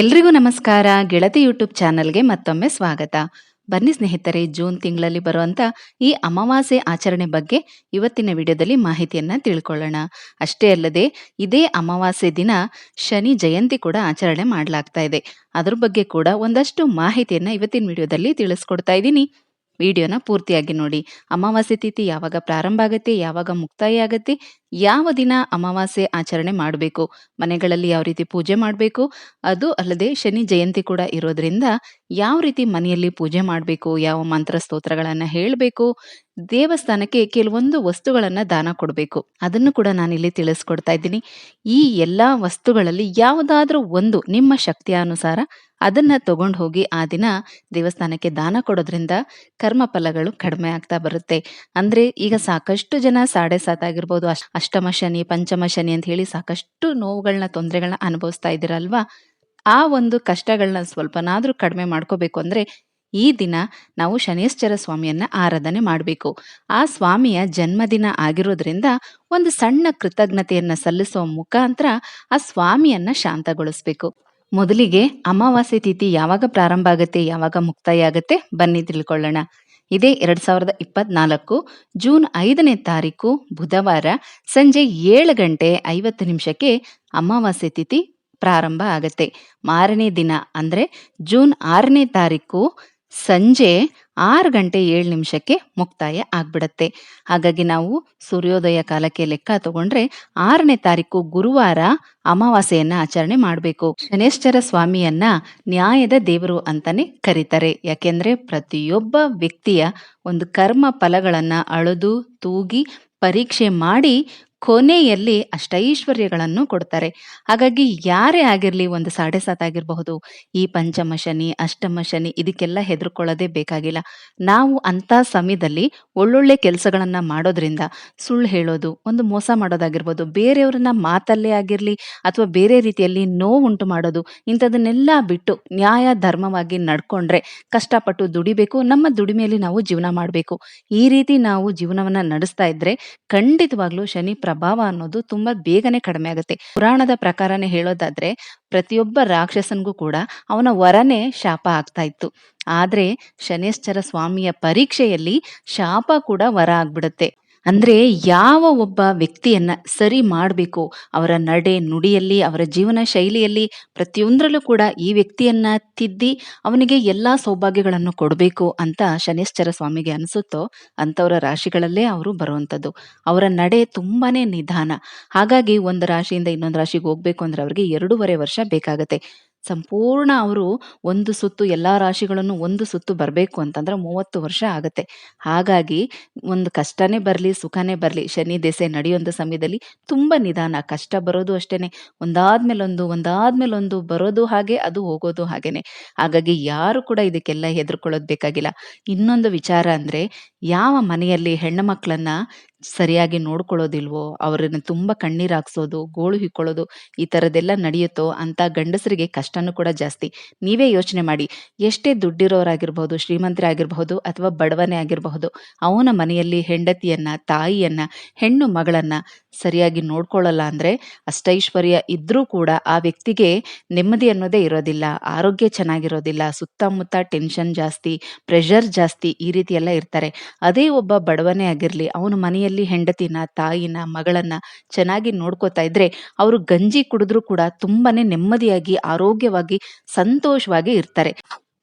ಎಲ್ರಿಗೂ ನಮಸ್ಕಾರ. ಗೆಳತಿ ಯೂಟ್ಯೂಬ್ ಚಾನಲ್ಗೆ ಮತ್ತೊಮ್ಮೆ ಸ್ವಾಗತ. ಬನ್ನಿ ಸ್ನೇಹಿತರೆ, ಜೂನ್ ತಿಂಗಳಲ್ಲಿ ಬರುವಂತ ಈ ಅಮಾವಾಸ್ಯೆ ಆಚರಣೆ ಬಗ್ಗೆ ಇವತ್ತಿನ ವಿಡಿಯೋದಲ್ಲಿ ಮಾಹಿತಿಯನ್ನ ತಿಳ್ಕೊಳ್ಳೋಣ. ಅಷ್ಟೇ ಅಲ್ಲದೆ, ಇದೇ ಅಮಾವಾಸ್ಯೆ ದಿನ ಶನಿ ಜಯಂತಿ ಕೂಡ ಆಚರಣೆ ಮಾಡಲಾಗ್ತಾ ಇದೆ. ಅದ್ರ ಬಗ್ಗೆ ಕೂಡ ಒಂದಷ್ಟು ಮಾಹಿತಿಯನ್ನ ಇವತ್ತಿನ ವಿಡಿಯೋದಲ್ಲಿ ತಿಳಿಸ್ಕೊಡ್ತಾ ಇದ್ದೀನಿ. ವಿಡಿಯೋನ ಪೂರ್ತಿಯಾಗಿ ನೋಡಿ. ಅಮಾವಾಸ್ಯೆ ತಿಥಿ ಯಾವಾಗ ಪ್ರಾರಂಭ ಆಗುತ್ತೆ, ಯಾವಾಗ ಮುಕ್ತಾಯ ಆಗುತ್ತೆ, ಯಾವ ದಿನ ಅಮಾವಾಸ್ಯೆ ಆಚರಣೆ ಮಾಡಬೇಕು, ಮನೆಗಳಲ್ಲಿ ಯಾವ ರೀತಿ ಪೂಜೆ ಮಾಡಬೇಕು, ಅದು ಅಲ್ಲದೆ ಶನಿ ಜಯಂತಿ ಕೂಡ ಇರೋದ್ರಿಂದ ಯಾವ ರೀತಿ ಮನೆಯಲ್ಲಿ ಪೂಜೆ ಮಾಡಬೇಕು, ಯಾವ ಮಂತ್ರ ಸ್ತೋತ್ರಗಳನ್ನು ಹೇಳಬೇಕು, ದೇವಸ್ಥಾನಕ್ಕೆ ಕೆಲವೊಂದು ವಸ್ತುಗಳನ್ನು ದಾನ ಕೊಡಬೇಕು. ಅದನ್ನು ಕೂಡ ನಾನಿಲ್ಲಿ ತಿಳಿಸ್ಕೊಡ್ತಾ ಇದ್ದೀನಿ. ಈ ಎಲ್ಲಾ ವಸ್ತುಗಳಲ್ಲಿ ಯಾವುದಾದ್ರೂ ಒಂದು ನಿಮ್ಮ ಶಕ್ತಿಯಾನುಸಾರ ಅದನ್ನ ತಗೊಂಡು ಹೋಗಿ ಆ ದಿನ ದೇವಸ್ಥಾನಕ್ಕೆ ದಾನ ಕೊಡೋದ್ರಿಂದ ಕರ್ಮ ಫಲಗಳು ಕಡಿಮೆ ಆಗ್ತಾ ಬರುತ್ತೆ. ಅಂದ್ರೆ ಈಗ ಸಾಕಷ್ಟು ಜನ ಸಾಡೆ ಸಾತ್ ಆಗಿರ್ಬೋದು ಅಷ್ಟಮ ಶನಿ, ಪಂಚಮ ಶನಿ ಅಂತ ಹೇಳಿ ಸಾಕಷ್ಟು ನೋವುಗಳನ್ನ ತೊಂದರೆಗಳನ್ನ ಅನುಭವಿಸ್ತಾ ಇದ್ದೀರಲ್ವಾ? ಆ ಒಂದು ಕಷ್ಟಗಳನ್ನ ಸ್ವಲ್ಪನಾದರೂ ಕಡಿಮೆ ಮಾಡ್ಕೋಬೇಕು ಅಂದ್ರೆ ಈ ದಿನ ನಾವು ಶನೇಶ್ವರ ಸ್ವಾಮಿಯನ್ನ ಆರಾಧನೆ ಮಾಡಬೇಕು. ಆ ಸ್ವಾಮಿಯ ಜನ್ಮದಿನ ಆಗಿರೋದ್ರಿಂದ ಒಂದು ಸಣ್ಣ ಕೃತಜ್ಞತೆಯನ್ನ ಸಲ್ಲಿಸುವ ಮುಖಾಂತರ ಆ ಸ್ವಾಮಿಯನ್ನ ಶಾಂತಗೊಳಿಸ್ಬೇಕು. ಮೊದಲಿಗೆ ಅಮಾವಾಸ್ಯೆ ತಿಥಿ ಯಾವಾಗ ಪ್ರಾರಂಭ ಆಗುತ್ತೆ, ಯಾವಾಗ ಮುಕ್ತಾಯ ಆಗುತ್ತೆ ಬನ್ನಿ ತಿಳ್ಕೊಳ್ಳೋಣ. ಇದೇ ಎರಡ್ ಸಾವಿರದ ಇಪ್ಪತ್ನಾಲ್ಕು ಜೂನ್ ಐದನೇ ತಾರೀಕು ಬುಧವಾರ ಸಂಜೆ ಏಳು ಗಂಟೆ ಐವತ್ತು ನಿಮಿಷಕ್ಕೆ ಅಮಾವಾಸ್ಯೆ ತಿಥಿ ಪ್ರಾರಂಭ ಆಗುತ್ತೆ. ಮಾರನೇ ದಿನ ಅಂದ್ರೆ ಜೂನ್ ಆರನೇ ತಾರೀಕು ಸಂಜೆ ಆರು ಗಂಟೆ ಏಳು ನಿಮಿಷಕ್ಕೆ ಮುಕ್ತಾಯ ಆಗ್ಬಿಡತ್ತೆ. ಹಾಗಾಗಿ ನಾವು ಸೂರ್ಯೋದಯ ಕಾಲಕ್ಕೆ ಲೆಕ್ಕ ತಗೊಂಡ್ರೆ ಆರನೇ ತಾರೀಕು ಗುರುವಾರ ಅಮಾವಾಸ್ಯೆಯನ್ನ ಆಚರಣೆ ಮಾಡಬೇಕು. ಶನೇಶ್ವರ ಸ್ವಾಮಿಯನ್ನ ನ್ಯಾಯದ ದೇವರು ಅಂತಾನೆ ಕರೀತಾರೆ. ಯಾಕೆಂದ್ರೆ ಪ್ರತಿಯೊಬ್ಬ ವ್ಯಕ್ತಿಯ ಒಂದು ಕರ್ಮ ಫಲಗಳನ್ನ ಅಳದು, ತೂಗಿ, ಪರೀಕ್ಷೆ ಮಾಡಿ ಕೊನೆಯಲ್ಲಿ ಅಷ್ಟೈಶ್ವರ್ಯಗಳನ್ನು ಕೊಡ್ತಾರೆ. ಹಾಗಾಗಿ ಯಾರೇ ಆಗಿರ್ಲಿ ಒಂದು ಸಾಡೆ ಸಾತ್ ಆಗಿರಬಹುದು, ಈ ಪಂಚಮ ಶನಿ, ಅಷ್ಟಮ ಶನಿ ಇದಕ್ಕೆಲ್ಲ ಹೆದರ್ಕೊಳ್ಳೋದೇ ಬೇಕಾಗಿಲ್ಲ. ನಾವು ಅಂತ ಸಮಯದಲ್ಲಿ ಒಳ್ಳೊಳ್ಳೆ ಕೆಲಸಗಳನ್ನ ಮಾಡೋದ್ರಿಂದ ಸುಳ್ಳು ಹೇಳೋದು, ಒಂದು ಮೋಸ ಮಾಡೋದಾಗಿರ್ಬೋದು ಬೇರೆಯವ್ರನ್ನ ಮಾತಲ್ಲೇ ಆಗಿರ್ಲಿ ಅಥವಾ ಬೇರೆ ರೀತಿಯಲ್ಲಿ ನೋವುಂಟು ಮಾಡೋದು, ಇಂಥದನ್ನೆಲ್ಲ ಬಿಟ್ಟು ನ್ಯಾಯ ಧರ್ಮವಾಗಿ ನಡ್ಕೊಂಡ್ರೆ ಕಷ್ಟಪಟ್ಟು ದುಡಿಬೇಕು, ನಮ್ಮ ದುಡಿಮೆಯಲ್ಲಿ ನಾವು ಜೀವನ ಮಾಡಬೇಕು. ಈ ರೀತಿ ನಾವು ಜೀವನವನ್ನ ನಡೆಸ್ತಾ ಇದ್ರೆ ಖಂಡಿತವಾಗ್ಲೂ ಶನಿ ಪ್ರಭಾವ ಅನ್ನೋದು ತುಂಬಾ ಬೇಗನೆ ಕಡಿಮೆ ಆಗುತ್ತೆ. ಪುರಾಣದ ಪ್ರಕಾರನೇ ಹೇಳೋದಾದ್ರೆ ಪ್ರತಿಯೊಬ್ಬ ರಾಕ್ಷಸನ್ಗೂ ಕೂಡ ಅವನ ವರನೇ ಶಾಪ ಆಗ್ತಾ ಇತ್ತು. ಆದ್ರೆ ಶನೇಶ್ವರ ಸ್ವಾಮಿಯ ಪರೀಕ್ಷೆಯಲ್ಲಿ ಶಾಪ ಕೂಡ ವರ ಆಗ್ಬಿಡುತ್ತೆ. ಅಂದ್ರೆ ಯಾವ ಒಬ್ಬ ವ್ಯಕ್ತಿಯನ್ನ ಸರಿ ಮಾಡಬೇಕು, ಅವರ ನಡೆ ನುಡಿಯಲ್ಲಿ, ಅವರ ಜೀವನ ಶೈಲಿಯಲ್ಲಿ ಪ್ರತಿಯೊಂದರಲ್ಲೂ ಕೂಡ ಈ ವ್ಯಕ್ತಿಯನ್ನ ತಿದ್ದಿ ಅವನಿಗೆ ಎಲ್ಲಾ ಸೌಭಾಗ್ಯಗಳನ್ನು ಕೊಡಬೇಕು ಅಂತ ಶನಿಶ್ಚರ ಸ್ವಾಮಿಗೆ ಅನಿಸುತ್ತೋ ಅಂಥವರ ರಾಶಿಗಳಲ್ಲೇ ಅವರು ಬರುವಂಥದ್ದು. ಅವರ ನಡೆ ತುಂಬಾನೇ ನಿಧಾನ. ಹಾಗಾಗಿ ಒಂದು ರಾಶಿಯಿಂದ ಇನ್ನೊಂದು ರಾಶಿಗೆ ಹೋಗ್ಬೇಕು ಅಂದ್ರೆ ಅವರಿಗೆ ಎರಡೂವರೆ ವರ್ಷ ಬೇಕಾಗತ್ತೆ. ಸಂಪೂರ್ಣ ಅವರು ಒಂದು ಸುತ್ತು ಎಲ್ಲ ರಾಶಿಗಳನ್ನು ಒಂದು ಸುತ್ತು ಬರಬೇಕು ಅಂತಂದ್ರೆ ಮೂವತ್ತು ವರ್ಷ ಆಗುತ್ತೆ. ಹಾಗಾಗಿ ಒಂದು ಕಷ್ಟನೇ ಬರಲಿ, ಸುಖನೇ ಬರಲಿ, ಶನಿ ದೆಸೆ ನಡೆಯುವಂಥ ಸಮಯದಲ್ಲಿ ತುಂಬ ನಿಧಾನ. ಕಷ್ಟ ಬರೋದು ಅಷ್ಟೇ ಒಂದಾದ್ಮೇಲೊಂದು ಒಂದಾದ್ಮೇಲೊಂದು ಬರೋದು ಹಾಗೆ, ಅದು ಹೋಗೋದು ಹಾಗೇನೆ. ಹಾಗಾಗಿ ಯಾರು ಕೂಡ ಇದಕ್ಕೆಲ್ಲ ಹೆದರ್ಕೊಳ್ಳೋದು ಬೇಕಾಗಿಲ್ಲ. ಇನ್ನೊಂದು ವಿಚಾರ ಅಂದರೆ ಯಾವ ಮನೆಯಲ್ಲಿ ಹೆಣ್ಣು ಮಕ್ಕಳನ್ನ ಸರಿಯಾಗಿ ನೋಡ್ಕೊಳ್ಳೋದಿಲ್ವೋ, ಅವರನ್ನ ತುಂಬಾ ಕಣ್ಣೀರಾಕ್ಸೋದು ಗೋಳು ಹಿಕ್ಕೊಳ್ಳೋದು ಈ ತರದೆಲ್ಲ ನಡೆಯುತ್ತೋ ಅಂತ ಗಂಡಸರಿಗೆ ಕಷ್ಟನೂ ಕೂಡ ಜಾಸ್ತಿ. ನೀವೇ ಯೋಚನೆ ಮಾಡಿ, ಎಷ್ಟೇ ದುಡ್ಡಿರೋರಾಗಿರ್ಬಹುದು, ಶ್ರೀಮಂತರಾಗಿರ್ಬಹುದು ಅಥವಾ ಬಡವನೇ ಆಗಿರಬಹುದು, ಅವನ ಮನೆಯಲ್ಲಿ ಹೆಂಡತಿಯನ್ನ, ತಾಯಿಯನ್ನ, ಹೆಣ್ಣು ಮಗಳನ್ನ ಸರಿಯಾಗಿ ನೋಡ್ಕೊಳ್ಳಲ್ಲ ಅಂದ್ರೆ ಅಷ್ಟೈಶ್ವರ್ಯ ಇದ್ರೂ ಕೂಡ ಆ ವ್ಯಕ್ತಿಗೆ ನೆಮ್ಮದಿ ಅನ್ನೋದೇ ಇರೋದಿಲ್ಲ, ಆರೋಗ್ಯ ಚೆನ್ನಾಗಿರೋದಿಲ್ಲ, ಸುತ್ತಮುತ್ತ ಟೆನ್ಷನ್ ಜಾಸ್ತಿ ಪ್ರೆಷರ್ ಜಾಸ್ತಿ ಈ ರೀತಿ ಎಲ್ಲ ಇರ್ತಾರೆ. ಅದೇ ಒಬ್ಬ ಬಡವನೇ ಆಗಿರ್ಲಿ, ಅವನ ಮನೆಯಲ್ಲಿ ಹೆಂಡತಿನ, ತಾಯಿನ, ಮಗಳನ್ನ ಚೆನ್ನಾಗಿ ನೋಡ್ಕೋತಾ ಇದ್ರೆ ಅವರು ಗಂಜಿ ಕುಡಿದ್ರು ಕೂಡ ತುಂಬಾನೇ ನೆಮ್ಮದಿಯಾಗಿ, ಆರೋಗ್ಯವಾಗಿ, ಸಂತೋಷವಾಗಿ ಇರ್ತಾರೆ.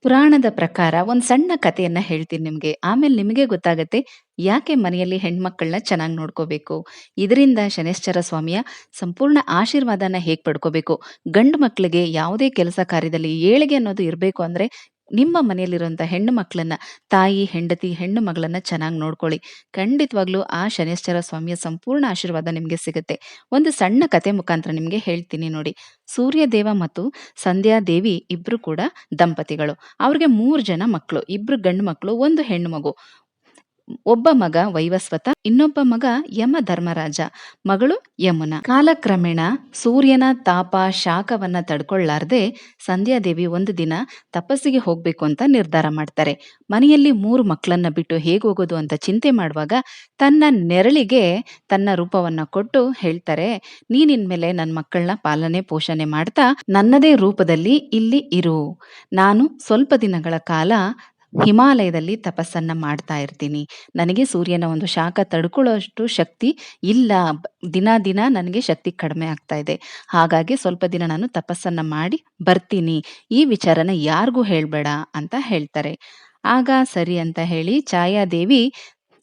ಪುರಾಣದ ಪ್ರಕಾರ ಒಂದ್ ಸಣ್ಣ ಕಥೆಯನ್ನ ಹೇಳ್ತೀನಿ ನಿಮ್ಗೆ. ಆಮೇಲೆ ನಿಮಗೆ ಗೊತ್ತಾಗತ್ತೆ ಯಾಕೆ ಮನೆಯಲ್ಲಿ ಹೆಣ್ಮಕ್ಳನ್ನ ಚೆನ್ನಾಗಿ ನೋಡ್ಕೋಬೇಕು? ಇದರಿಂದ ಶನೇಶ್ವರ ಸ್ವಾಮಿಯ ಸಂಪೂರ್ಣ ಆಶೀರ್ವಾದನ ಹೇಗ್ ಪಡ್ಕೋಬೇಕು? ಗಂಡು ಮಕ್ಕಳಿಗೆ ಯಾವುದೇ ಕೆಲಸ ಕಾರ್ಯದಲ್ಲಿ ಏಳಿಗೆ ಅನ್ನೋದು ಇರಬೇಕು ಅಂದ್ರೆ ನಿಮ್ಮ ಮನೆಯಲ್ಲಿರುವಂಥ ಹೆಣ್ಣು ಮಕ್ಕಳನ್ನ, ತಾಯಿ, ಹೆಂಡತಿ, ಹೆಣ್ಣು ಮಗಳನ್ನ ಚೆನ್ನಾಗಿ ನೋಡ್ಕೊಳ್ಳಿ. ಖಂಡಿತವಾಗ್ಲೂ ಆ ಶನೇಶ್ವರ ಸ್ವಾಮಿಯ ಸಂಪೂರ್ಣ ಆಶೀರ್ವಾದ ನಿಮಗೆ ಸಿಗುತ್ತೆ. ಒಂದು ಸಣ್ಣ ಕತೆ ಮುಖಾಂತರ ನಿಮಗೆ ಹೇಳ್ತೀನಿ ನೋಡಿ. ಸೂರ್ಯದೇವ ಮತ್ತು ಸಂಧ್ಯಾ ದೇವಿ ಇಬ್ರು ಕೂಡ ದಂಪತಿಗಳು. ಅವ್ರಿಗೆ ಮೂರು ಜನ ಮಕ್ಕಳು ಇಬ್ರು ಗಂಡು ಮಕ್ಕಳು ಒಂದು ಹೆಣ್ಣು ಮಗು. ಒಬ್ಬ ಮಗ ವೈವಸ್ವತ, ಇನ್ನೊಬ್ಬ ಮಗ ಯಮ ಧರ್ಮರಾಜ ಮಗಳು ಯಮುನ. ಕಾಲಕ್ರಮೇಣ ಸೂರ್ಯನ ತಾಪ ಶಾಖವನ್ನ ತಡ್ಕೊಳ್ಳಾರ್ದೆ ಸಂಧ್ಯಾದೇವಿ ಒಂದು ದಿನ ತಪಸ್ಸಿಗೆ ಹೋಗ್ಬೇಕು ಅಂತ ನಿರ್ಧಾರ ಮಾಡ್ತಾರೆ. ಮನೆಯಲ್ಲಿ ಮೂರು ಮಕ್ಕಳನ್ನ ಬಿಟ್ಟು ಹೇಗೆ ಹೋಗೋದು ಅಂತ ಚಿಂತೆ ಮಾಡುವಾಗ ತನ್ನ ನೆರಳಿಗೆ ತನ್ನ ರೂಪವನ್ನ ಕೊಟ್ಟು ಹೇಳ್ತಾರೆ ನೀನಿನ್ಮೇಲೆ ನನ್ನ ಮಕ್ಕಳನ್ನ ಪಾಲನೆ ಪೋಷಣೆ ಮಾಡ್ತಾ ನನ್ನದೇ ರೂಪದಲ್ಲಿ ಇಲ್ಲಿ ಇರು. ನಾನು ಸ್ವಲ್ಪ ದಿನಗಳ ಕಾಲ ಹಿಮಾಲಯದಲ್ಲಿ ತಪಸ್ಸನ್ನ ಮಾಡ್ತಾ ಇರ್ತೀನಿ. ನನಗೆ ಸೂರ್ಯನ ಒಂದು ಶಾಖ ತಡ್ಕೊಳ್ಳೋಷ್ಟು ಶಕ್ತಿ ಇಲ್ಲ. ದಿನ ದಿನ ನನಗೆ ಶಕ್ತಿ ಕಡಿಮೆ ಆಗ್ತಾ ಇದೆ. ಹಾಗಾಗಿ ಸ್ವಲ್ಪ ದಿನ ನಾನು ತಪಸ್ಸನ್ನ ಮಾಡಿ ಬರ್ತೀನಿ. ಈ ವಿಚಾರನ ಯಾರಿಗೂ ಹೇಳ್ಬೇಡ ಅಂತ ಹೇಳ್ತಾರೆ. ಆಗ ಸರಿ ಅಂತ ಹೇಳಿ ಛಾಯಾದೇವಿ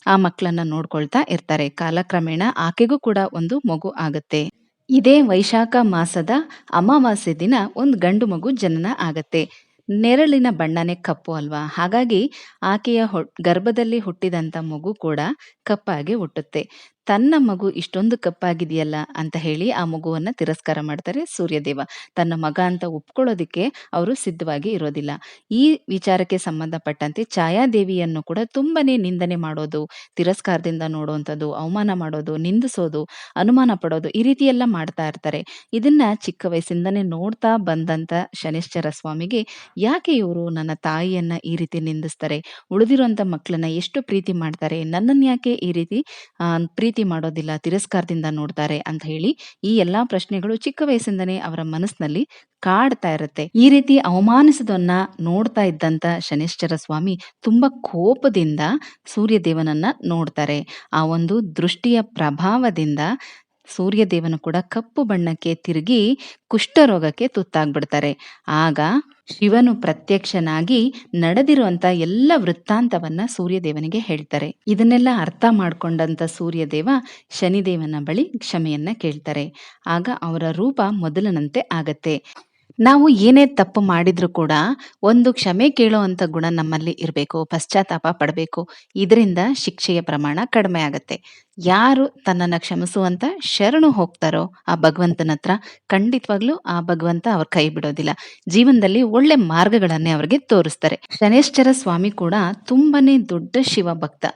ಆ ಮಕ್ಕಳನ್ನ ನೋಡ್ಕೊಳ್ತಾ ಇರ್ತಾರೆ. ಕಾಲಕ್ರಮೇಣ ಆಕೆಗೂ ಕೂಡ ಒಂದು ಮಗು ಆಗುತ್ತೆ. ಇದೇ ವೈಶಾಖ ಮಾಸದ ಅಮಾವಾಸ್ಯೆ ದಿನ ಒಂದು ಗಂಡು ಮಗು ಜನನ ಆಗತ್ತೆ. ನೆರಳಿನ ಬಣ್ಣನೇ ಕಪ್ಪು ಅಲ್ವಾ? ಹಾಗಾಗಿ ಆಕೆಯ ಗರ್ಭದಲ್ಲಿ ಹುಟ್ಟಿದಂಥ ಮಗು ಕೂಡ ಕಪ್ಪಾಗಿ ಹುಟ್ಟುತ್ತೆ. ತನ್ನ ಮಗು ಇಷ್ಟೊಂದು ಕಪ್ಪಾಗಿದೆಯಲ್ಲ ಅಂತ ಹೇಳಿ ಆ ಮಗುವನ್ನ ತಿರಸ್ಕಾರ ಮಾಡ್ತಾರೆ ಸೂರ್ಯದೇವ. ತನ್ನ ಮಗ ಅಂತ ಒಪ್ಕೊಳ್ಳೋದಿಕ್ಕೆ ಅವರು ಸಿದ್ಧವಾಗಿ ಇರೋದಿಲ್ಲ. ಈ ವಿಚಾರಕ್ಕೆ ಸಂಬಂಧಪಟ್ಟಂತೆ ಛಾಯಾದೇವಿಯನ್ನು ಕೂಡ ತುಂಬಾನೇ ನಿಂದನೆ ಮಾಡೋದು ತಿರಸ್ಕಾರದಿಂದ ನೋಡುವಂಥದ್ದು ಅವಮಾನ ಮಾಡೋದು ನಿಂದಿಸೋದು ಅನುಮಾನ ಪಡೋದು ಈ ರೀತಿ ಎಲ್ಲ ಮಾಡ್ತಾ ಇರ್ತಾರೆ. ಇದನ್ನ ಚಿಕ್ಕ ವಯಸ್ಸಿಂದನೇ ನೋಡ್ತಾ ಬಂದಂತ ಶನಿಶ್ಚರ ಸ್ವಾಮಿಗೆ ಯಾಕೆ ಇವರು ನನ್ನ ತಾಯಿಯನ್ನ ಈ ರೀತಿ ನಿಂದಿಸ್ತಾರೆ? ಉಳಿದಿರುವಂತ ಮಕ್ಕಳನ್ನ ಎಷ್ಟು ಪ್ರೀತಿ ಮಾಡ್ತಾರೆ? ನನ್ನನ್ನು ಯಾಕೆ ಈ ರೀತಿ ಆ, ಪ್ರೀತಿ ಮಾಡೋದಿಲ್ಲ, ತಿರಸ್ಕಾರದಿಂದ ನೋಡ್ತಾರೆ ಅಂತ ಹೇಳಿ ಈ ಎಲ್ಲಾ ಪ್ರಶ್ನೆಗಳು ಚಿಕ್ಕ ವಯಸ್ಸಿಂದನೇ ಅವರ ಮನಸ್ಸಿನಲ್ಲಿ ಕಾಡ್ತಾ ಇರುತ್ತೆ. ಈ ರೀತಿ ಅವಮಾನಿಸದನ್ನ ನೋಡ್ತಾ ಇದ್ದಂತ ಶನಿಶ್ಚರ ಸ್ವಾಮಿ ತುಂಬಾ ಕೋಪದಿಂದ ಸೂರ್ಯದೇವನನ್ನ ನೋಡ್ತಾರೆ. ಆ ಒಂದು ದೃಷ್ಟಿಯ ಪ್ರಭಾವದಿಂದ ಸೂರ್ಯದೇವನು ಕೂಡ ಕಪ್ಪು ಬಣ್ಣಕ್ಕೆ ತಿರುಗಿ ಕುಷ್ಠರೋಗಕ್ಕೆ ತುತ್ತಾಗ್ಬಿಡ್ತಾರೆ. ಆಗ ಶಿವನು ಪ್ರತ್ಯಕ್ಷನಾಗಿ ನಡೆದಿರುವಂತ ಎಲ್ಲ ವೃತ್ತಾಂತವನ್ನ ಸೂರ್ಯದೇವನಿಗೆ ಹೇಳ್ತಾರೆ. ಇದನ್ನೆಲ್ಲ ಅರ್ಥ ಮಾಡ್ಕೊಂಡಂತ ಸೂರ್ಯದೇವ ಶನಿದೇವನ ಬಳಿ ಕ್ಷಮೆಯನ್ನ ಕೇಳ್ತಾರೆ. ಆಗ ಅವರ ರೂಪ ಮೊದಲನಂತೆ ಆಗತ್ತೆ. ನಾವು ಏನೇ ತಪ್ಪು ಮಾಡಿದ್ರು ಕೂಡ ಒಂದು ಕ್ಷಮೆ ಕೇಳುವಂತ ಗುಣ ನಮ್ಮಲ್ಲಿ ಇರಬೇಕು, ಪಶ್ಚಾತ್ತಾಪ ಪಡಬೇಕು. ಇದರಿಂದ ಶಿಕ್ಷೆಯ ಪ್ರಮಾಣ ಕಡಿಮೆ ಆಗತ್ತೆ. ಯಾರು ತನ್ನನ್ನು ಕ್ಷಮಿಸುವಂತ ಶರಣು ಹೋಗ್ತಾರೋ ಆ ಭಗವಂತನ ಹತ್ರ ಖಂಡಿತವಾಗ್ಲೂ ಆ ಭಗವಂತ ಅವ್ರ ಕೈ ಬಿಡೋದಿಲ್ಲ. ಜೀವನದಲ್ಲಿ ಒಳ್ಳೆ ಮಾರ್ಗಗಳನ್ನೇ ಅವ್ರಿಗೆ ತೋರಿಸ್ತಾರೆ. ಶನೇಶ್ವರ ಸ್ವಾಮಿ ಕೂಡ ತುಂಬಾನೇ ದೊಡ್ಡ ಶಿವ ಭಕ್ತ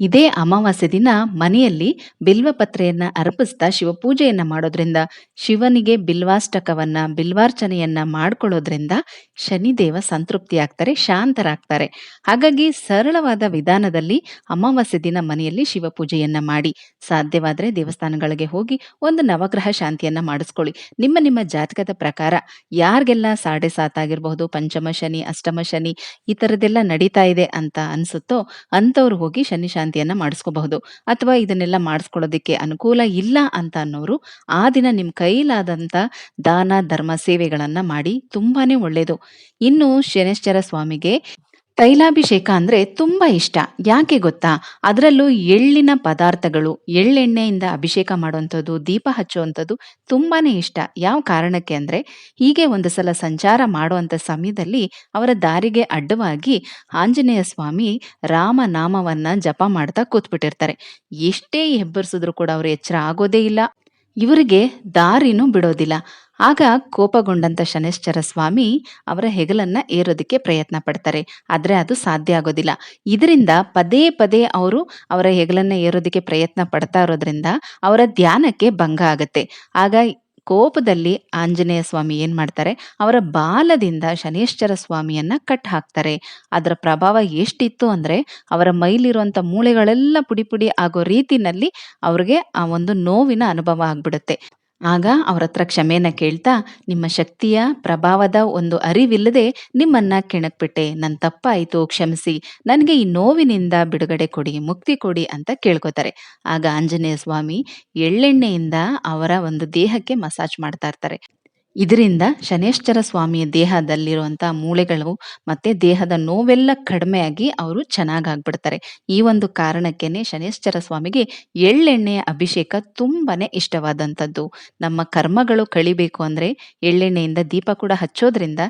ಇದೇ ಅಮಾವಾಸ್ಯೆ ದಿನ ಮನೆಯಲ್ಲಿ ಬಿಲ್ವಪತ್ರೆಯನ್ನ ಅರ್ಪಿಸ್ತಾ ಶಿವಪೂಜೆಯನ್ನ ಮಾಡೋದ್ರಿಂದ, ಶಿವನಿಗೆ ಬಿಲ್ವಾಷ್ಟಕವನ್ನ, ಬಿಲ್ವಾರ್ಚನೆಯನ್ನ ಮಾಡ್ಕೊಳ್ಳೋದ್ರಿಂದ ಶನಿದೇವ ಸಂತೃಪ್ತಿ ಆಗ್ತಾರೆ ಶಾಂತರಾಗ್ತಾರೆ. ಹಾಗಾಗಿ ಸರಳವಾದ ವಿಧಾನದಲ್ಲಿ ಅಮಾವಾಸ್ಯೆ ದಿನ ಮನೆಯಲ್ಲಿ ಶಿವಪೂಜೆಯನ್ನ ಮಾಡಿ, ಸಾಧ್ಯವಾದ್ರೆ ದೇವಸ್ಥಾನಗಳಿಗೆ ಹೋಗಿ ಒಂದು ನವಗ್ರಹ ಶಾಂತಿಯನ್ನ ಮಾಡಿಸ್ಕೊಳ್ಳಿ. ನಿಮ್ಮ ನಿಮ್ಮ ಜಾತಕದ ಪ್ರಕಾರ ಯಾರಿಗೆಲ್ಲ ಸಾಡೆ ಸಾತ್ ಆಗಿರಬಹುದು ಪಂಚಮ ಶನಿ, ಅಷ್ಟಮ ಶನಿ ಈ ತರದೆಲ್ಲ ನಡೀತಾ ಇದೆ ಅಂತ ಅನ್ಸುತ್ತೋ ಅಂಥವ್ರು ಹೋಗಿ ಶನಿ ಶಾಂತಿಯನ್ನ ಮಾಡಿಸ್ಕೋಬಹುದು. ಅಥವಾ ಇದನ್ನೆಲ್ಲ ಮಾಡಿಸ್ಕೊಳ್ಳೋದಿಕ್ಕೆ ಅನುಕೂಲ ಇಲ್ಲ ಅಂತ ಅನ್ನೋರು ಆ ದಿನ ನಿಮ್ ಕೈಲಾದಂತ ದಾನ, ಧರ್ಮ ಸೇವೆಗಳನ್ನ ಮಾಡಿ ತುಂಬಾನೇ ಒಳ್ಳೇದು. ಇನ್ನು ಶನೇಶ್ವರ ಸ್ವಾಮಿಗೆ ತೈಲಾಭಿಷೇಕ ಅಂದ್ರೆ ತುಂಬಾ ಇಷ್ಟ. ಯಾಕೆ ಗೊತ್ತಾ? ಅದರಲ್ಲೂ ಎಳ್ಳಿನ ಪದಾರ್ಥಗಳು, ಎಳ್ಳೆಣ್ಣೆಯಿಂದ ಅಭಿಷೇಕ ಮಾಡುವಂಥದ್ದು, ದೀಪ ಹಚ್ಚುವಂಥದ್ದು ತುಂಬಾನೇ ಇಷ್ಟ. ಯಾವ ಕಾರಣಕ್ಕೆ ಅಂದ್ರೆ, ಹೀಗೆ ಒಂದು ಸಲ ಸಂಚಾರ ಮಾಡುವಂತ ಸಮಯದಲ್ಲಿ ಅವರ ದಾರಿಗೆ ಅಡ್ಡವಾಗಿ ಆಂಜನೇಯ ಸ್ವಾಮಿ ರಾಮ ನಾಮವನ್ನ ಜಪ ಮಾಡ್ತಾ ಕೂತ್ಬಿಟ್ಟಿರ್ತಾರೆ. ಎಷ್ಟೇ ಹೆಬ್ಬರಿಸಿದ್ರು ಕೂಡ ಅವರು ಎಚ್ಚರ ಆಗೋದೇ ಇಲ್ಲ. ಇವರಿಗೆ ದಾರಿನೂ ಬಿಡೋದಿಲ್ಲ. ಆಗ ಕೋಪಗೊಂಡಂತ ಶನೇಶ್ವರ ಸ್ವಾಮಿ ಅವರ ಹೆಗಲನ್ನ ಏರೋದಕ್ಕೆ ಪ್ರಯತ್ನ ಪಡ್ತಾರೆ. ಆದ್ರೆ ಅದು ಸಾಧ್ಯ ಆಗೋದಿಲ್ಲ. ಇದರಿಂದ ಪದೇ ಪದೇ ಅವರು ಅವರ ಹೆಗಲನ್ನ ಏರೋದಕ್ಕೆ ಪ್ರಯತ್ನ ಪಡ್ತಾ ಇರೋದ್ರಿಂದ ಅವರ ಧ್ಯಾನಕ್ಕೆ ಭಂಗ ಆಗುತ್ತೆ. ಆಗ ಕೋಪದಲ್ಲಿ ಆಂಜನೇಯ ಸ್ವಾಮಿ ಏನ್ ಮಾಡ್ತಾರೆ? ಅವರ ಬಾಲದಿಂದ ಶನೇಶ್ಚರ ಸ್ವಾಮಿಯನ್ನ ಕಟ್ ಹಾಕ್ತಾರೆ. ಅದರ ಪ್ರಭಾವ ಎಷ್ಟಿತ್ತು ಅಂದ್ರೆ ಅವರ ಮೈಲಿರುವಂತ ಮೂಳೆಗಳೆಲ್ಲ ಪುಡಿ ಪುಡಿ ಆಗೋ ರೀತಿನಲ್ಲಿ ಅವ್ರಿಗೆ ಆ ಒಂದು ನೋವಿನ ಅನುಭವ ಆಗ್ಬಿಡುತ್ತೆ. ಆಗ ಅವರ ಹತ್ರ ಕ್ಷಮೆನ ಕೇಳ್ತಾ, ನಿಮ್ಮ ಶಕ್ತಿಯ ಪ್ರಭಾವದ ಒಂದು ಅರಿವಿಲ್ಲದೆ ನಿಮ್ಮನ್ನ ಕೆಣಕ್ಬಿಟ್ಟೆ ನನ್ನ ತಪ್ಪಾಯ್ತು, ಕ್ಷಮಿಸಿ, ನನಗೆ ಈ ನೋವಿನಿಂದ ಬಿಡುಗಡೆ ಕೊಡಿ, ಮುಕ್ತಿ ಕೊಡಿ ಅಂತ ಕೇಳ್ಕೊತಾರೆ. ಆಗ ಆಂಜನೇಯ ಸ್ವಾಮಿ ಎಳ್ಳೆಣ್ಣೆಯಿಂದ ಅವರ ಒಂದು ದೇಹಕ್ಕೆ ಮಸಾಜ್ ಮಾಡ್ತಾ ಇರ್ತಾರೆ. ಇದರಿಂದ ಶನೇಶ್ವರ ಸ್ವಾಮಿಯ ದೇಹದಲ್ಲಿರುವಂತಹ ಮೂಳೆಗಳು ಮತ್ತೆ ದೇಹದ ನೋವೆಲ್ಲ ಕಡಿಮೆಯಾಗಿ ಅವರು ಚೆನ್ನಾಗಾಗ್ಬಿಡ್ತಾರೆ. ಈ ಒಂದು ಕಾರಣಕ್ಕೇನೆ ಶನೇಶ್ವರ ಸ್ವಾಮಿಗೆ ಎಳ್ಳೆಣ್ಣೆಯ ಅಭಿಷೇಕ ತುಂಬಾನೇ ಇಷ್ಟವಾದಂಥದ್ದು. ನಮ್ಮ ಕರ್ಮಗಳು ಕಳಿಬೇಕು ಅಂದ್ರೆ ಎಳ್ಳೆಣ್ಣೆಯಿಂದ ದೀಪ ಕೂಡ ಹಚ್ಚೋದ್ರಿಂದ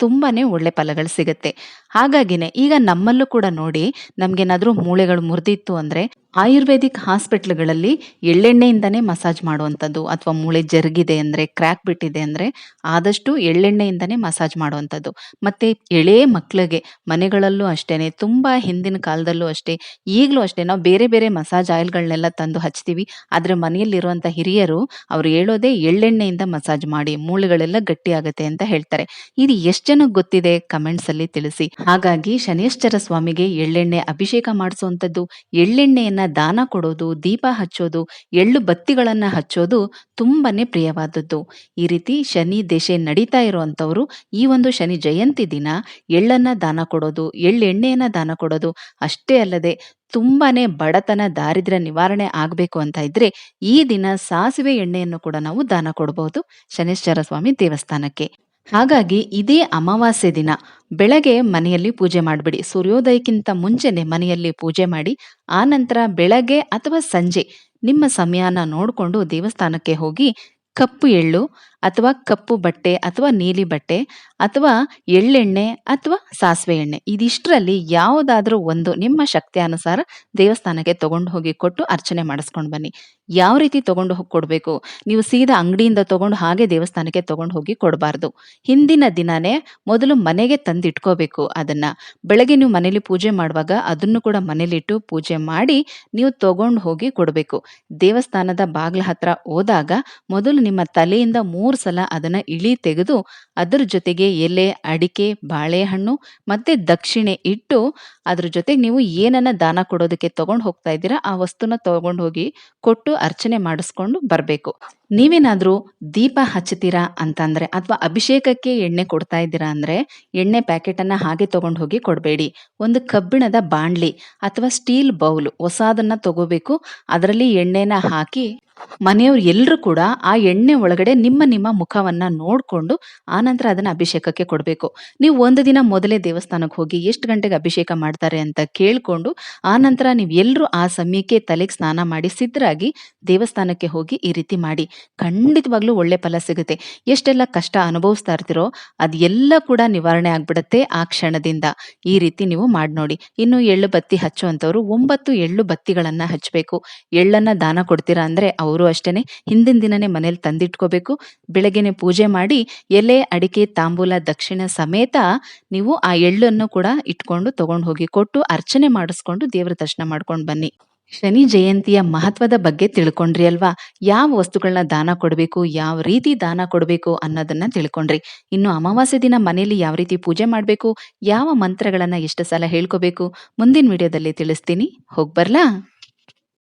ತುಂಬಾನೇ ಒಳ್ಳೆ ಫಲಗಳು ಸಿಗುತ್ತೆ. ಹಾಗಾಗಿನೇ ಈಗ ನಮ್ಮಲ್ಲೂ ಕೂಡ ನೋಡಿ ನಮ್ಗೇನಾದ್ರೂ ಮೂಳೆಗಳು ಮುರಿದಿತ್ತು ಅಂದ್ರೆ ಆಯುರ್ವೇದಿಕ್ ಹಾಸ್ಪಿಟ್ಲ್‌ಗಳಲ್ಲಿ ಎಳ್ಳೆಣ್ಣೆಯಿಂದನೇ ಮಸಾಜ್ ಮಾಡುವಂಥದ್ದು ಅಥವಾ ಮೂಳೆ ಜರುಗಿದೆ ಅಂದ್ರೆ, ಕ್ರ್ಯಾಕ್ ಬಿಟ್ಟಿದೆ ಅಂದ್ರೆ ಆದಷ್ಟು ಎಳ್ಳೆಣ್ಣೆಯಿಂದನೇ ಮಸಾಜ್ ಮಾಡುವಂಥದ್ದು. ಮತ್ತೆ ಎಳೆ ಮಕ್ಕಳಿಗೆ ಮನೆಗಳಲ್ಲೂ ಅಷ್ಟೇನೆ ತುಂಬಾ ಹಿಂದಿನ ಕಾಲದಲ್ಲೂ ಅಷ್ಟೇ, ಈಗಲೂ ಅಷ್ಟೇ ನಾವು ಬೇರೆ ಬೇರೆ ಮಸಾಜ್ ಆಯಿಲ್‌ಗಳನ್ನೆಲ್ಲ ತಂದು ಹಚ್ತೀವಿ. ಆದರೆ ಮನೆಯಲ್ಲಿರುವಂಥ ಹಿರಿಯರು ಅವರು ಹೇಳೋದೇ ಎಳ್ಳೆಣ್ಣೆಯಿಂದ ಮಸಾಜ್ ಮಾಡಿ ಮೂಳೆಗಳೆಲ್ಲ ಗಟ್ಟಿಯಾಗುತ್ತೆ ಅಂತ ಹೇಳ್ತಾರೆ. ಇದು ಎಷ್ಟು ಜನಕ್ಕೆ ಗೊತ್ತಿದೆ ಕಮೆಂಟ್ಸಲ್ಲಿ ತಿಳಿಸಿ. ಹಾಗಾಗಿ ಶನೇಶ್ವರ ಸ್ವಾಮಿಗೆ ಎಳ್ಳೆಣ್ಣೆ ಅಭಿಷೇಕ ಮಾಡಿಸುವಂಥದ್ದು, ಎಳ್ಳೆಣ್ಣೆಯನ್ನ ದಾನ ಕೊಡೋದು, ದೀಪ ಹಚ್ಚೋದು, ಎಳ್ಳು ಬತ್ತಿಗಳನ್ನ ಹಚ್ಚೋದು ತುಂಬಾನೇ ಪ್ರಿಯವಾದದ್ದು. ಈ ರೀತಿ ಶನಿ ದೆಸೆ ನಡೀತಾ ಇರುವಂಥವ್ರು ಈ ಒಂದು ಶನಿ ಜಯಂತಿ ದಿನ ಎಳ್ಳನ್ನ ದಾನ ಕೊಡೋದು, ಎಳ್ಳೆಣ್ಣೆಯನ್ನ ದಾನ ಕೊಡೋದು ಅಷ್ಟೇ ಅಲ್ಲದೆ ತುಂಬಾನೇ ಬಡತನ, ದಾರಿದ್ರ್ಯ ನಿವಾರಣೆ ಆಗಬೇಕು ಅಂತ ಇದ್ರೆ ಈ ದಿನ ಸಾಸಿವೆ ಎಣ್ಣೆಯನ್ನು ಕೂಡ ನಾವು ದಾನ ಕೊಡಬಹುದು ಶನೇಶ್ವರ ಸ್ವಾಮಿ ದೇವಸ್ಥಾನಕ್ಕೆ. ಹಾಗಾಗಿ ಇದೇ ಅಮಾವಾಸ್ಯೆ ದಿನ ಬೆಳಗ್ಗೆ ಮನೆಯಲ್ಲಿ ಪೂಜೆ ಮಾಡ್ಬಿಡಿ. ಸೂರ್ಯೋದಯಕ್ಕಿಂತ ಮುಂಚೆನೆ ಮನೆಯಲ್ಲಿ ಪೂಜೆ ಮಾಡಿ, ಆನಂತರ ಬೆಳಗ್ಗೆ ಅಥವಾ ಸಂಜೆ ನಿಮ್ಮ ಸಮಯನ ನೋಡ್ಕೊಂಡು ದೇವಸ್ಥಾನಕ್ಕೆ ಹೋಗಿ ಕಪ್ಪು ಎಳ್ಳು ಅಥವಾ ಕಪ್ಪು ಬಟ್ಟೆ ಅಥವಾ ನೀಲಿ ಬಟ್ಟೆ ಅಥವಾ ಎಳ್ಳೆಣ್ಣೆ ಅಥವಾ ಸಾಸಿವೆ ಎಣ್ಣೆ ಇದಿಷ್ಟರಲ್ಲಿ ಯಾವುದಾದ್ರೂ ಒಂದು ನಿಮ್ಮ ಶಕ್ತಿ ಅನುಸಾರ ದೇವಸ್ಥಾನಕ್ಕೆ ತಗೊಂಡು ಹೋಗಿ ಕೊಟ್ಟು ಅರ್ಚನೆ ಮಾಡಿಸ್ಕೊಂಡು ಬನ್ನಿ. ಯಾವ ರೀತಿ ತಗೊಂಡು ಹೋಗಿ ಕೊಡಬೇಕು ನೀವು ಸೀದಾ ಅಂಗಡಿಯಿಂದ ತಗೊಂಡು ಹಾಗೆ ದೇವಸ್ಥಾನಕ್ಕೆ ತಗೊಂಡು ಹೋಗಿ ಕೊಡಬಾರ್ದು. ಹಿಂದಿನ ದಿನನೇ ಮೊದಲು ಮನೆಗೆ ತಂದಿಟ್ಕೋಬೇಕು ಅದನ್ನ. ಬೆಳಗ್ಗೆ ನೀವು ಮನೇಲಿ ಪೂಜೆ ಮಾಡುವಾಗ ಅದನ್ನು ಕೂಡ ಮನೇಲಿಟ್ಟು ಪೂಜೆ ಮಾಡಿ ನೀವು ತಗೊಂಡು ಹೋಗಿ ಕೊಡಬೇಕು ದೇವಸ್ಥಾನದ ಬಾಗ್ಲ ಹತ್ರ ಹೋದಾಗ ಮೊದಲು ನಿಮ್ಮ ತಲೆಯಿಂದ 3 ಸಲ ಅದನ್ನ ಇಳಿ ತೆಗೆದು ಅದರ ಜೊತೆಗೆ ಎಲೆ, ಅಡಿಕೆ, ಬಾಳೆಹಣ್ಣು ಮತ್ತೆ ದಕ್ಷಿಣೆ ಇಟ್ಟು ಅದ್ರ ಜೊತೆಗೆ ನೀವು ಏನನ್ನ ದಾನ ಕೊಡೋದಕ್ಕೆ ತಗೊಂಡು ಹೋಗ್ತಾ ಇದ್ದೀರಾ ಆ ವಸ್ತುನ ತಗೊಂಡು ಹೋಗಿ ಕೊಟ್ಟು ಅರ್ಚನೆ ಮಾಡಿಸ್ಕೊಂಡು ಬರ್ಬೇಕು. ನೀವೇನಾದ್ರೂ ದೀಪ ಹಚ್ತೀರಾ ಅಂತಂದರೆ ಅಥವಾ ಅಭಿಷೇಕಕ್ಕೆ ಎಣ್ಣೆ ಕೊಡ್ತಾ ಇದ್ದೀರಾ ಅಂದರೆ ಎಣ್ಣೆ ಪ್ಯಾಕೆಟನ್ನು ಹಾಗೆ ತಗೊಂಡು ಹೋಗಿ ಕೊಡಬೇಡಿ ಒಂದು ಕಬ್ಬಿಣದ ಬಾಂಡ್ಲಿ ಅಥವಾ ಸ್ಟೀಲ್ ಬೌಲ್ ಹೊಸಾದನ್ನು ತಗೋಬೇಕು. ಅದರಲ್ಲಿ ಎಣ್ಣೆನ ಹಾಕಿ ಮನೆಯವ್ರು ಎಲ್ಲರೂ ಕೂಡ ಆ ಎಣ್ಣೆ ಒಳಗಡೆ ನಿಮ್ಮ ನಿಮ್ಮ ಮುಖವನ್ನ ನೋಡ್ಕೊಂಡು ಆನಂತರ ಅದನ್ನ ಅಭಿಷೇಕಕ್ಕೆ ಕೊಡಬೇಕು ನೀವು ಒಂದು ದಿನ ಮೊದಲೇ ದೇವಸ್ಥಾನಕ್ಕೆ ಹೋಗಿ ಎಷ್ಟು ಗಂಟೆಗೆ ಅಭಿಷೇಕ ಮಾಡ್ತಾರೆ ಅಂತ ಕೇಳ್ಕೊಂಡು ಆನಂತರ ನೀವು ಎಲ್ಲರೂ ಆ ಸಮಯಕ್ಕೆ ತಲೆಗೆ ಸ್ನಾನ ಮಾಡಿ ಸಿದ್ಧರಾಗಿ ದೇವಸ್ಥಾನಕ್ಕೆ ಹೋಗಿ ಈ ರೀತಿ ಮಾಡಿ. ಖಂಡಿತವಾಗ್ಲೂ ಒಳ್ಳೆ ಫಲ ಸಿಗುತ್ತೆ. ಎಷ್ಟೆಲ್ಲ ಕಷ್ಟ ಅನುಭವಿಸ್ತಾ ಇರ್ತಿರೋ ಅದೆಲ್ಲ ಕೂಡ ನಿವಾರಣೆ ಆಗ್ಬಿಡುತ್ತೆ ಆ ಕ್ಷಣದಿಂದ. ಈ ರೀತಿ ನೀವು ಮಾಡಿ ನೋಡಿ. ಇನ್ನು ಎಳ್ಳು ಬತ್ತಿ ಹಚ್ಚುವಂಥವ್ರು ಒಂಬತ್ತು ಎಳ್ಳು ಬತ್ತಿಗಳನ್ನ ಹಚ್ಚಬೇಕು ಎಳ್ಳನ್ನ ದಾನ ಕೊಡ್ತೀರಾ ಅಂದ್ರೆ ಅವರು ಅಷ್ಟೇನೆ ಹಿಂದಿನ ದಿನನೇ ಮನೇಲಿ ತಂದಿಟ್ಕೋಬೇಕು. ಬೆಳಗ್ಗೆನೆ ಪೂಜೆ ಮಾಡಿ ಎಲೆ, ಅಡಿಕೆ, ತಾಂಬೂಲ, ದಕ್ಷಿಣ ಸಮೇತ ನೀವು ಆ ಎಳ್ಳನ್ನು ಕೂಡ ಇಟ್ಕೊಂಡು ತಗೊಂಡು ಹೋಗಿ ಕೊಟ್ಟು ಅರ್ಚನೆ ಮಾಡಿಸ್ಕೊಂಡು ದೇವರ ದರ್ಶನ ಮಾಡ್ಕೊಂಡು ಬನ್ನಿ. ಶನಿ ಜಯಂತಿಯ ಮಹತ್ವದ ಬಗ್ಗೆ ತಿಳ್ಕೊಂಡ್ರಿ ಅಲ್ವಾ? ಯಾವ ವಸ್ತುಗಳನ್ನ ದಾನ ಕೊಡಬೇಕು, ಯಾವ ರೀತಿ ದಾನ ಕೊಡಬೇಕು ಅನ್ನೋದನ್ನ ತಿಳ್ಕೊಂಡ್ರಿ. ಇನ್ನು ಅಮಾವಾಸ್ಯೆ ದಿನ ಮನೆಯಲ್ಲಿ ಯಾವ ರೀತಿ ಪೂಜೆ ಮಾಡಬೇಕು, ಯಾವ ಮಂತ್ರಗಳನ್ನ ಎಷ್ಟು ಸಲ ಹೇಳ್ಕೋಬೇಕು ಮುಂದಿನ ವಿಡಿಯೋದಲ್ಲಿ ತಿಳಿಸ್ತೀನಿ. ಹೋಗ್ಬರ್ಲಾ?